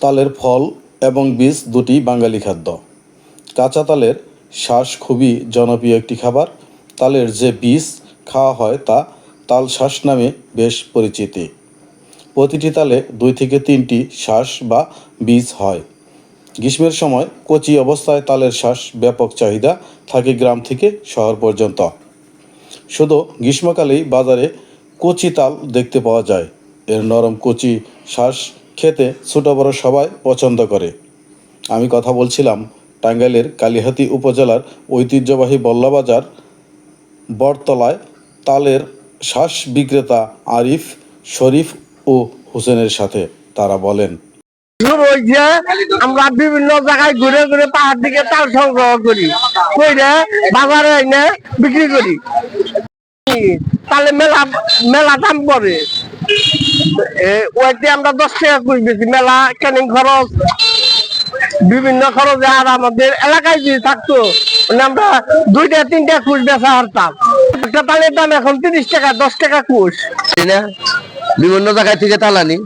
তালের ফল এবং বীজ দুটি বাঙালি খাদ্য। কাঁচা তালের শ্বাস খুবই জনপ্রিয় একটি খাবার। তালের যে বীজ খাওয়া হয় তা তাল শ্বাস নামে বেশ পরিচিতি। প্রতিটি তালে দুই থেকে তিনটি শ্বাস বা বীজ হয়। গ্রীষ্মের সময় কচি অবস্থায় তালের শ্বাস ব্যাপক চাহিদা থাকে গ্রাম থেকে শহর পর্যন্ত। শুধু গ্রীষ্মকালেই বাজারে কচি তাল দেখতে পাওয়া যায়। এর নরম কচি শ্বাস খেতে ছোটো বড় সবাই পছন্দ করে। আমি কথা বলছিলাম টাঙ্গাইলের কালিহাতি উপজেলার ঐতিহ্যবাহী বল্লাবাজার বটতলায় তালের শ্বাস বিক্রেতা আরিফ শরীফ ও হোসেনের সাথে। তারা বলেন আমরা বিভিন্ন জায়গায় ঘুরে ঘুরে পাহাড় দিকে তাল সংগ্রহ করি। বাজারে বিক্রি করি। তাহলে মেলা মেলা দাম পড়ে। এ, ওইতে আমরা দশ টাকা করে বেশি মেলা ক্যানিং খরচ বিভিন্ন খরচে আর আমাদের এলাকায় যদি থাকতো মানে আমরা দুইটা তিনটা কুশ বেচা হারতাম। একটা তালের দাম এখন তিরিশ টাকা দশ টাকা কুশ বিভিন্ন জায়গায় থেকে তালানি।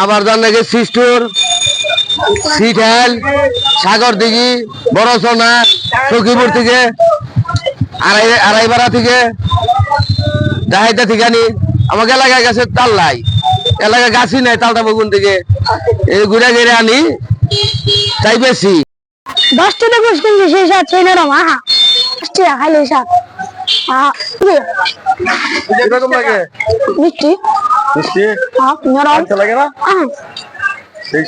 আবার জান লাগে সিস্টোর সিঠাল সাগর দিঘি বড় সোনা সখীপুর থেকে আড়াই আড়াইবাড়া থেকে ডাহাইটা থেকে আনি। আমাকে এলাকায় গেছে তাল নাই। এলাকায় গাছই নাই তালটা বগুন থেকে। এই ঘুরে ঘুরে আনি তাই বেশি। দশ টাকা ঘুষ কিন্তু সেই সাত সেই নরম আহা। দশ টাকা খাইলে সাত কীরকম লাগে? মিষ্টি। মিষ্টি? নরম। লাগে না? সেই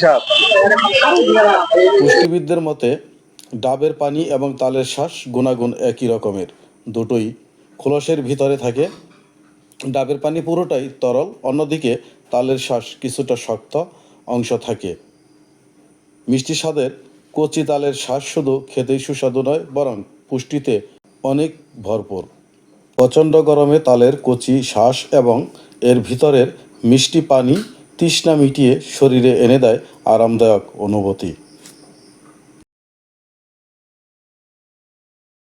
পুষ্টিবিদদের মতে ডাবের পানি এবং তালের শ্বাস গুণাগুণ একই রকমের। দুটোই খোলসের ভিতরে থাকে। ডাবের পানি পুরোটাই তরল, অন্যদিকে তালের শ্বাস কিছুটা শক্ত অংশ থাকে। মিষ্টি স্বাদের কচি তালের শ্বাস শুধু খেতেই সুস্বাদু নয়, বরং পুষ্টিতে অনেক ভরপুর। প্রচণ্ড গরমে তালের কচি শ্বাস এবং এর ভিতরের মিষ্টি পানি তৃষ্ণা মিটিয়ে শরীরে এনে দেয় আরামদায়ক অনুভূতি।